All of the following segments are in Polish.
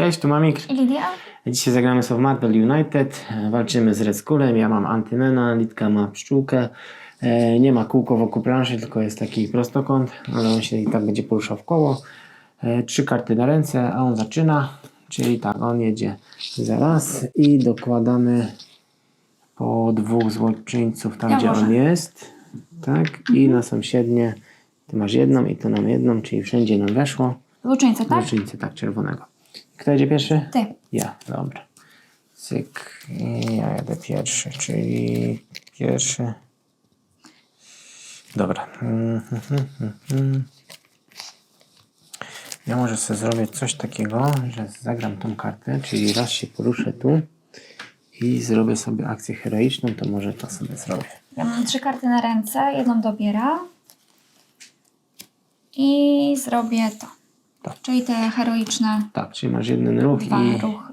Cześć, tu Mamik. I Lidia? Dzisiaj zagramy sobie w Marvel United. Walczymy z Red Skullem. Ja mam Antymena, Litka ma pszczółkę. E, Nie ma kółko wokół planszy, tylko jest taki prostokąt, ale on się i tak będzie poruszał w koło. E, Trzy karty na ręce, a on zaczyna. Czyli tak, on jedzie za raz i dokładamy po dwóch złoczyńców tam, Ja gdzie może. on jest. Tak, i na sąsiednie. Ty masz jedną i tu nam jedną, czyli wszędzie nam weszło. Złoczyńca, tak? Złoczyńcy, tak, czerwonego. Kto jedzie pierwszy? Ty. Ja, dobra. Cyk. I ja jadę pierwszy, czyli pierwszy. Dobra. Ja może sobie zrobię coś takiego, że zagram tą kartę, czyli raz się poruszę tu i zrobię sobie akcję heroiczną, to może to sobie zrobię. Ja mam trzy karty na ręce, jedną dobieram. I zrobię to. Tak. Czyli te heroiczne Tak, czyli masz jeden ruch dwa i... ruch,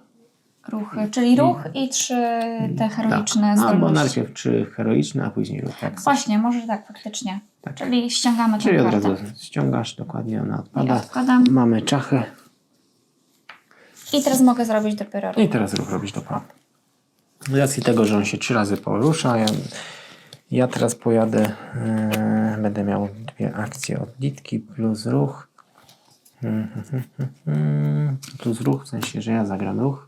ruchy. Czyli ruch i trzy te heroiczne tak. Albo zdolności. najpierw trzy heroiczne, a później ruch. Chcesz. Właśnie, może tak faktycznie. Tak. Czyli ściągamy Czyli od kartę. razu ściągasz, dokładnie ona odpada. odkładam. Mamy czachę I teraz mogę zrobić dopiero ruch. i teraz ruch robisz do przodu. Z racji tego, że on się trzy razy porusza, ja, ja teraz pojadę, e, będę miał dwie akcje od litki plus ruch. Mhm, mhm. Plus ruch, w sensie, że ja zagram ruch.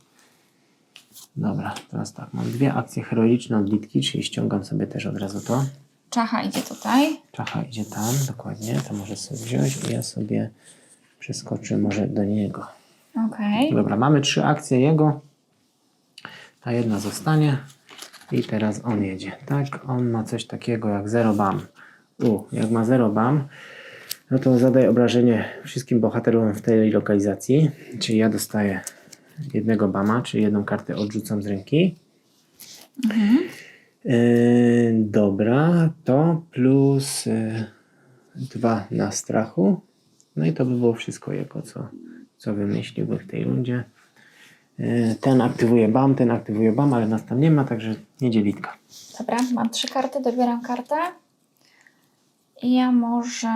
Dobra, teraz tak, mam dwie akcje heroiczne od litki, czyli ściągam sobie też od razu to. Czacha idzie tutaj. Czacha idzie tam, dokładnie, to może sobie wziąć i ja sobie przeskoczę może do niego. Okej. Dobra, mamy trzy akcje jego. Ta jedna zostanie. I teraz on jedzie. Tak, on ma coś takiego jak zero bam. U, jak ma zero bam, no to zadaje obrażenie wszystkim bohaterom w tej lokalizacji. Czyli ja dostaję jednego bama, czyli jedną kartę odrzucam z ręki. Yy, dobra, to plus yy, dwa na strachu. No i to by było wszystko jego, co, co wymyśliłby w tej rundzie. Yy, Ten aktywuje BAM, ten aktywuje BAM, ale nas tam nie ma, także nie dzielitka. Dobra, mam trzy karty, dobieram kartę. I ja może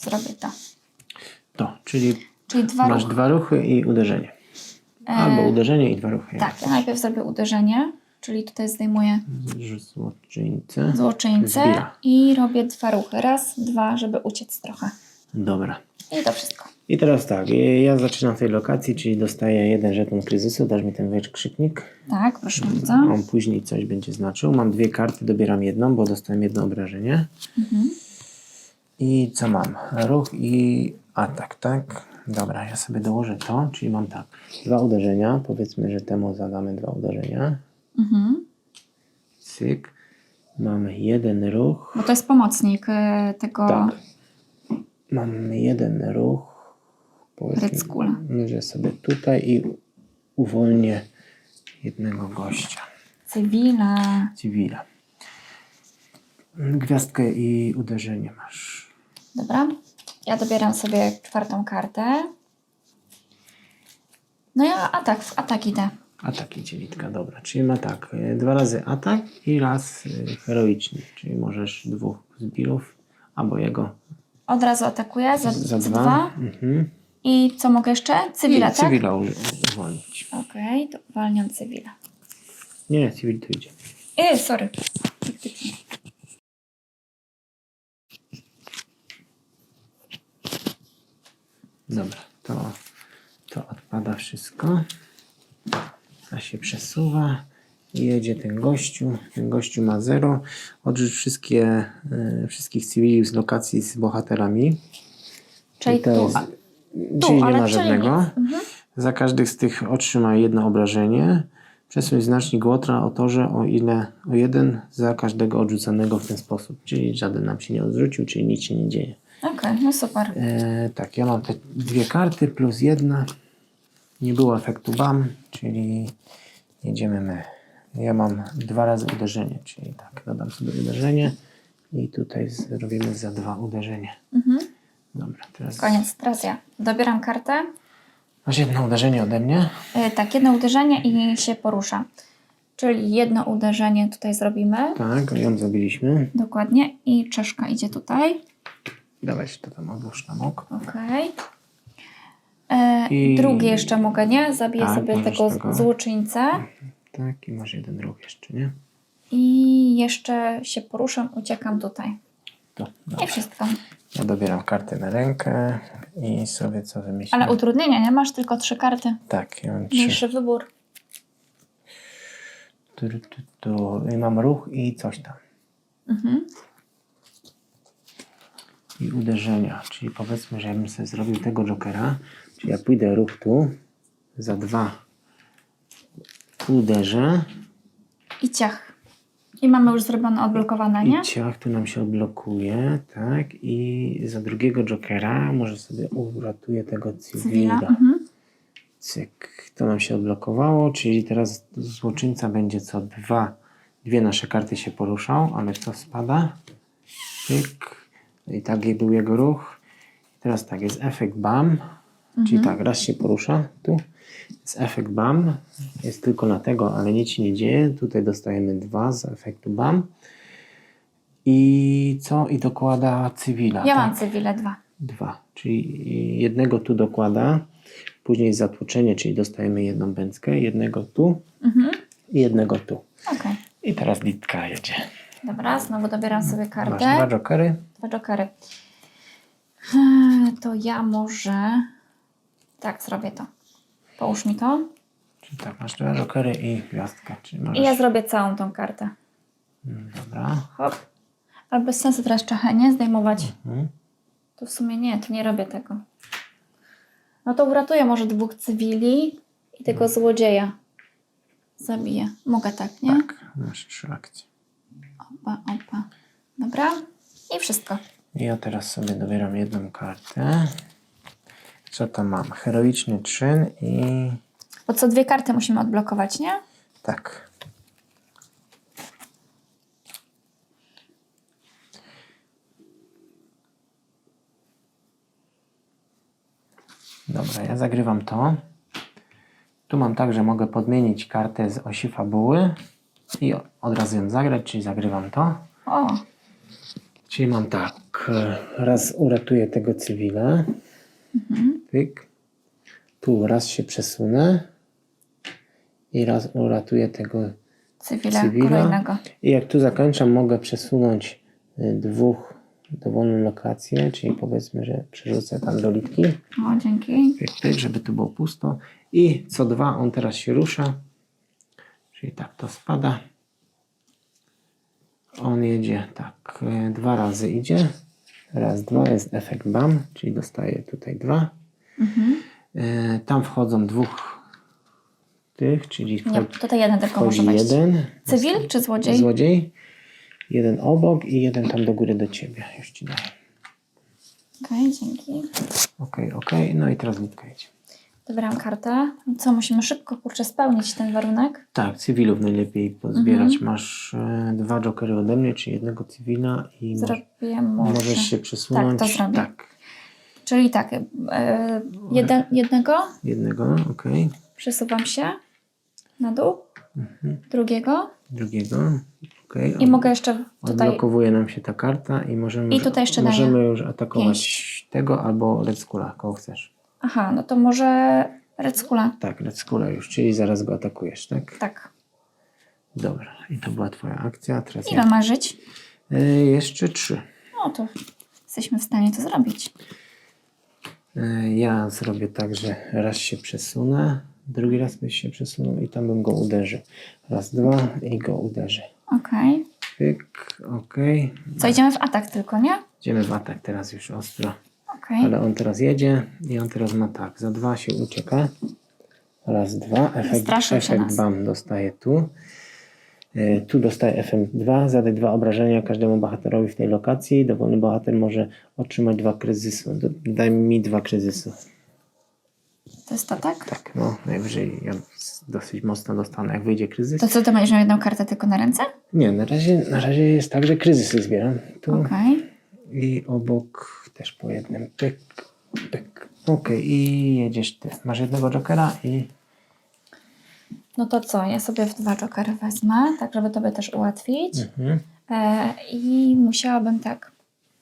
zrobię to. To, czyli Czyli dwa masz ruchy. dwa ruchy i uderzenie. Albo uderzenie i dwa ruchy. Tak, ja najpierw zrobię uderzenie, czyli tutaj zdejmuję Złoczyńcę. złoczyńcę Zbija. i robię dwa ruchy. Raz, dwa, żeby uciec trochę. Dobra. I to wszystko. I teraz tak, ja zaczynam w tej lokacji, czyli dostaję jeden żeton kryzysu, dasz mi ten krzyknik. Tak, proszę bardzo. On później coś będzie znaczył. Mam dwie karty, dobieram jedną, bo dostałem jedno obrażenie. I co mam? Ruch i atak, tak? Dobra, ja sobie dołożę to, czyli mam tak. Dwa uderzenia, powiedzmy, że temu zadamy dwa uderzenia. Mhm. Cyk. Mamy jeden ruch. Bo to jest pomocnik y, tego. Tak. Mam jeden ruch. Red Skulla. że sobie tutaj i uwolnię jednego gościa. Cywila. Cywila. Gwiazdkę i uderzenie masz. Dobra. Ja dobieram sobie czwartą kartę. No ja atak, w atak idę. Atak idzie litka, dobra. Czyli ma tak, e, dwa razy atak i raz e, heroiczny. Czyli możesz dwóch zbirów albo jego Od razu atakuję za, za dwa. Mhm. I co mogę jeszcze? Cywila, I tak? cywila u- uwolnić. Okej, to uwalniam cywila. Nie, cywil tu idzie. Ej, sorry. Faktycznie. Dobra, to, to odpada wszystko. A się przesuwa. Jedzie ten gościu. Ten gościu ma 0. Odrzuć wszystkie, e, wszystkich cywili z lokacji z bohaterami. Czyli to tu, jest, czyli nie ale ma czyli żadnego. Mhm. Za każdych z tych otrzyma jedno obrażenie. Przesuń znacznik łotra o torze o ile o jeden za każdego odrzucanego w ten sposób. Czyli żaden nam się nie odrzucił, czyli nic się nie dzieje. Okej, no super. E, tak, ja mam te dwie karty plus jedna. Nie było efektu BAM, czyli jedziemy my. Ja mam dwa razy uderzenie, czyli tak, dodam sobie uderzenie i tutaj zrobimy za dwa uderzenia. Mhm. Dobra, teraz Koniec, teraz ja. Dobieram kartę. masz jedno uderzenie ode mnie. Y, tak, jedno uderzenie i się porusza. Czyli jedno uderzenie tutaj zrobimy. Tak, ją zrobiliśmy. Dokładnie. I czeszka idzie tutaj. Dawaj to tam odłóż na bok. Okej. E, I- Drugie jeszcze mogę, nie? Zabiję Tak, sobie możesz tego, tego. złoczyńcę. Tak, i masz jeden ruch jeszcze, nie? I jeszcze się poruszam, uciekam tutaj. To, I dobra. wszystko. Ja dobieram kartę na rękę i sobie co wymyślę. Ale utrudnienia, nie? Masz tylko trzy karty. Tak, ja mam trzy. Mniejszy wybór. Tu, tu, tu. I mam ruch i coś tam. Mhm. I uderzenia. Czyli powiedzmy, że ja bym sobie zrobił tego jokera. Czyli ja pójdę ruch tu. Za dwa uderzę. I ciach. I mamy już zrobione odblokowane, nie? I ciach tu nam się odblokuje. Tak. I za drugiego jokera może sobie uratuję tego Cywila. cywila. Mhm. Cyk, to nam się odblokowało, czyli teraz złoczyńca będzie co dwa, dwie nasze karty się poruszał, ale to spada. Cyk. I taki był jego ruch. Teraz tak, jest efekt BAM, czyli tak, raz się porusza tu. Jest efekt BAM, jest tylko na tego, ale nic się nie dzieje. Tutaj dostajemy dwa z efektu BAM. I co? I dokłada cywila. Ja tak? mam cywile dwa. Dwa, czyli jednego tu dokłada, później zatłoczenie, czyli dostajemy jedną bęckę, jednego tu Mhm. i jednego tu. Okej. I teraz litka jedzie. Dobra, znowu dobieram sobie Masz kartę. dwa jokery. Dwa jokery. Hmm, To ja może... Tak, zrobię to. Połóż mi to. Czyli tak, masz dwa jokery i gwiazdkę. Czyli możesz... I ja zrobię całą tą kartę. Mm, Dobra. Hop. Ale bez sensu teraz czachę, nie? Zdejmować. Mhm. To w sumie nie, to nie robię tego. No to uratuję może dwóch cywili i tego złodzieja zabiję. Mogę tak, nie? Tak, masz trzy akcje. Opa, opa. Dobra. I wszystko. Ja teraz sobie dobieram jedną kartę. Co tam mam? Heroiczny czyn i Bo co dwie karty musimy odblokować, nie? tak. Dobra, ja zagrywam to. Tu mam tak, że mogę podmienić kartę z osi fabuły i od razu ją zagrać, czyli zagrywam to. O, Czyli mam tak, e, raz uratuję tego cywila, tyk. tu raz się przesunę i raz uratuję tego cywila, cywila. kolejnego. I jak tu zakończam, mogę przesunąć y, dwóch dowolną lokację, czyli powiedzmy, że przerzucę tam do litki, O, dzięki. pyk, pyk, żeby tu było pusto. I co dwa on teraz się rusza, czyli tak to spada. On jedzie tak, y, dwa razy idzie. Raz, dwa jest efekt BAM, czyli dostaje tutaj dwa. Y, Tam wchodzą dwóch tych, czyli Nie, wchodzi, tutaj jeden tylko może wejść. jeden. Cywil czy złodziej? Złodziej. Jeden obok i jeden tam do góry do ciebie. Już ci daję. Okej, dzięki. Okej, okej. No i teraz litka jedzie. Dobieram kartę. Co, musimy szybko, kurczę, spełnić ten warunek? Tak, cywilów najlepiej pozbierać. Mhm. Masz e, dwa jokery ode mnie, czy jednego cywila i Zrobię może. możesz się przesunąć. Tak, to zrobię. Tak, Czyli tak, e, jeden, jednego jednego, okej. przesuwam się na dół, Mhm. drugiego Drugiego, okej. i mogę jeszcze tutaj... Odblokowuje nam się ta karta i możemy, I tutaj jeszcze możemy już atakować pięść. tego albo Red Skulla, kogo chcesz. Aha, no to może Red Skulla. Tak, Red Skulla już, czyli zaraz go atakujesz, tak? Tak. Dobra, i to była twoja akcja. Teraz Ile ja. ma żyć? E, jeszcze trzy. No to jesteśmy w stanie to zrobić. E, Ja zrobię tak, że raz się przesunę, drugi raz byś się przesunął i tam bym go uderzył. Raz, dwa i go uderzę. Okej. Pyk, okej. Co, idziemy w atak tylko, nie? Idziemy w atak teraz już ostro. Okej. Ale on teraz jedzie i on teraz ma tak. Za dwa się ucieka. Raz, dwa. Efekt, Straszył efekt bam dostaje tu. E, Tu dostaje efekt 2. Zadaj dwa obrażenia każdemu bohaterowi w tej lokacji. Dowolny bohater może otrzymać dwa kryzysu. Do- Daj mi dwa kryzysu. To jest to, tak? Tak, no najwyżej ja dosyć mocno dostanę, jak wyjdzie kryzys. To co, to będziesz miał jedną kartę tylko na ręce? Nie, na razie, na razie jest tak, że kryzysy zbieram. Tu Okej. i obok też po jednym. Pyk, pyk. Okej, i jedziesz ty. Masz jednego jokera i No to co, ja sobie w dwa jokery wezmę, tak żeby tobie też ułatwić. mhm. E, I musiałabym tak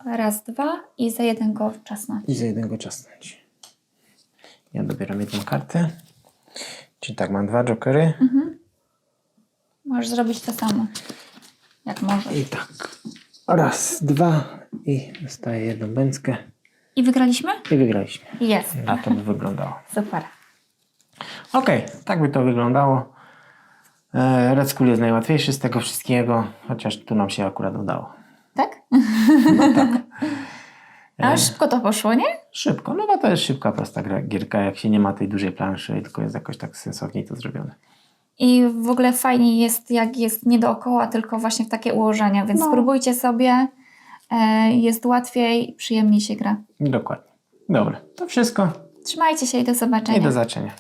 raz, dwa i za jeden go wczasnąć. i za jednego czasnąć. Ja dobieram jedną kartę. Czyli tak, mam dwa jokery. Możesz zrobić to samo. Jak możesz. I tak. Raz, dwa i dostaję jedną bęckę. I wygraliśmy? I wygraliśmy. Jest. Na to by wyglądało. Super. Okej, tak by to wyglądało. E, Red Skull jest najłatwiejszy z tego wszystkiego, chociaż tu nam się akurat udało. Tak? A szybko to poszło, nie? Szybko, no bo to jest szybka, prosta gra, gierka, jak się nie ma tej dużej planszy, tylko jest jakoś tak sensowniej to zrobione. I w ogóle fajnie jest, jak jest nie dookoła, tylko właśnie w takie ułożenia, więc No. spróbujcie sobie. E, jest łatwiej, przyjemniej się gra. Dokładnie. Dobra, to wszystko Trzymajcie się i do i zobaczenia. do zobaczenia.